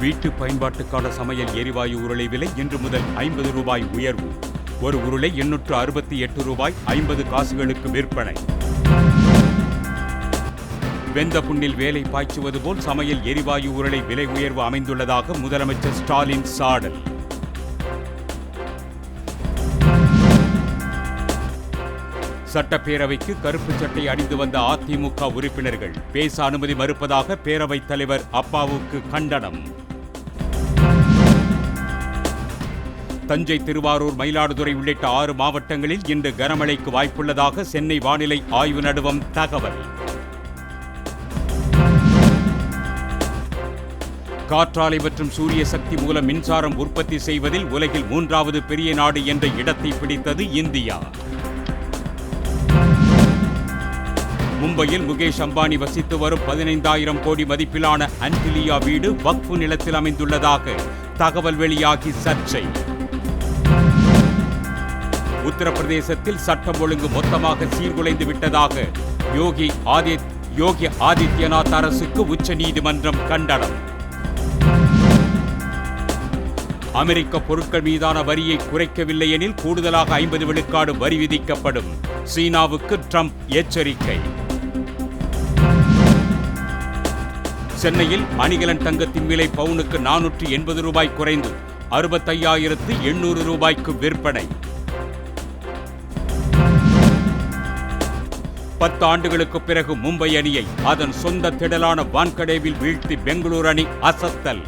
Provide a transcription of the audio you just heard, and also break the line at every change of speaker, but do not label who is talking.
வீட்டு பயன்பாட்டுக்கான சமையல் எரிவாயு உருளை விலை இன்று முதல் ஐம்பது ரூபாய் உயர்வு. ஒரு உருளை எண்ணூற்று அறுபத்தி எட்டு ரூபாய் ஐம்பது காசுகளுக்கு விற்பனை. வெந்த புண்ணில் வேலை பாய்ச்சுவது போல் சமையல் எரிவாயு உருளை விலை உயர்வு அமைந்துள்ளதாக முதலமைச்சர் ஸ்டாலின் சாடல். சட்டப்பேரவைக்கு கருப்பு சட்டை அணிந்து வந்த அதிமுக உறுப்பினர்கள் பேச அனுமதி மறுப்பதாக பேரவைத் தலைவர் அப்பாவுக்கு கண்டனம். தஞ்சை திருவாரூர் மயிலாடுதுறை உள்ளிட்ட ஆறு மாவட்டங்களில் இன்று கனமழைக்கு வாய்ப்புள்ளதாக சென்னை வானிலை ஆய்வு நடுவம் தகவல். காற்றாலை மற்றும் சூரிய சக்தி மூலம் மின்சாரம் உற்பத்தி செய்வதில் உலகில் மூன்றாவது பெரிய நாடு என்ற இடத்தை பிடித்தது இந்தியா. மும்பையில் முகேஷ் அம்பானி வசித்து வரும் பதினைந்தாயிரம் கோடி மதிப்பிலான அன்டிலியா வீடு வக்ஃபு நிலத்தில் அமைந்துள்ளதாக தகவல் வெளியாகி சர்ச்சை. உத்தரப்பிரதேசத்தில் சட்டம் ஒழுங்கு மொத்தமாக சீர்குலைந்து விட்டதாக யோகி ஆதித் யோகி ஆதித்யநாத் அரசுக்கு உச்ச நீதிமன்றம் கண்டனம். அமெரிக்க பொருட்கள் மீதான வரியை குறைக்கவில்லை எனில் கூடுதலாக ஐம்பது விழுக்காடு வரி விதிக்கப்படும். சீனாவுக்கு ட்ரம்ப் எச்சரிக்கை. சென்னையில் அணிகலன் தங்கத்தின் விலை பவுனுக்கு நானூற்று எண்பது ரூபாய் குறைந்து அறுபத்தையாயிரத்து எண்ணூறு ரூபாய்க்கு விற்பனை. பத்து ஆண்டுகளுக்கு பிறகு மும்பை அணியை அதன் சொந்த திடலான வான்கடேவில் வீழ்த்தி பெங்களூரு அணி அசத்தல்.